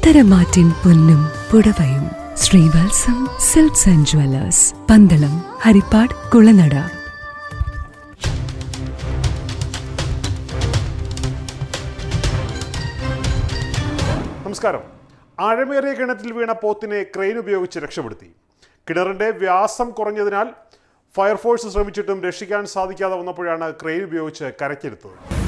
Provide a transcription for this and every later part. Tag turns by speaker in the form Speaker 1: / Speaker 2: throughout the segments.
Speaker 1: ഉത്തരമാറ്റിൻ പൊന്നും പുടവയും. Sreevalsam silks and jewellers Pandalam Haripad Kulanada.
Speaker 2: നമസ്കാരം. ആഴമേറിയ കിണറ്റിൽ വീണ പോത്തിനെ ക്രെയിൻ ഉപയോഗിച്ച് രക്ഷപ്പെടുത്തി. കിണറിന്റെ വ്യാസം കുറഞ്ഞതിനാൽ ഫയർഫോഴ്സ് ശ്രമിച്ചിട്ടും രക്ഷിക്കാൻ സാധിക്കാതെ വന്നപ്പോഴാണ് ക്രെയിൻ ഉപയോഗിച്ച് കരയ്ക്കെടുത്തത്.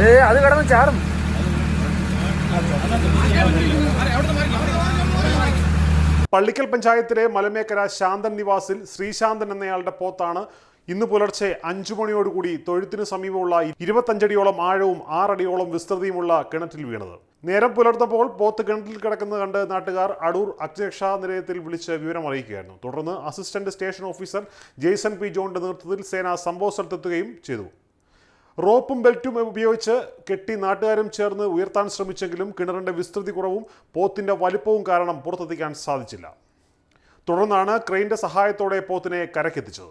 Speaker 3: ഏ അത് കിടന്ന് ചാടും.
Speaker 2: പള്ളിക്കൽ പഞ്ചായത്തിലെ മലമേക്കര ശാന്തൻ നിവാസിൽ ശ്രീശാന്തൻ എന്നയാളുടെ പോത്താണ് ഇന്ന് പുലർച്ചെ അഞ്ചു മണിയോടുകൂടി തൊഴുത്തിനു സമീപമുള്ള ഇരുപത്തഞ്ചടിയോളം ആഴവും ആറടിയോളം വിസ്തൃതിയുമുള്ള കിണറ്റിൽ വീണത്. നേരം പുലർത്തപ്പോൾ പോത്ത് കിണറ്റിൽ കിടക്കുന്നത് കണ്ട് നാട്ടുകാർ അടൂർ അഗ്നിരക്ഷാ നിലയത്തിൽ വിളിച്ച് വിവരം അറിയിക്കുകയായിരുന്നു തുടർന്ന് assistant station officer Jason P ജോണിന്റെ നേതൃത്വത്തിൽ സേന സംഭവ സ്ഥലത്തെത്തുകയും ചെയ്തു. റോപ്പും ബെൽറ്റും ഉപയോഗിച്ച് കെട്ടി നാട്ടുകാരും ചേർന്ന് ഉയർത്താൻ ശ്രമിച്ചെങ്കിലും കിണറിന്റെ വിസ്തൃതി കുറവും പോത്തിന്റെ വലിപ്പവും കാരണം പുറത്തെത്തിക്കാൻ സാധിച്ചില്ല. തുടർന്നാണ് ക്രെയിന്റെ സഹായത്തോടെ പോത്തിനെ കരക്കെത്തിച്ചത്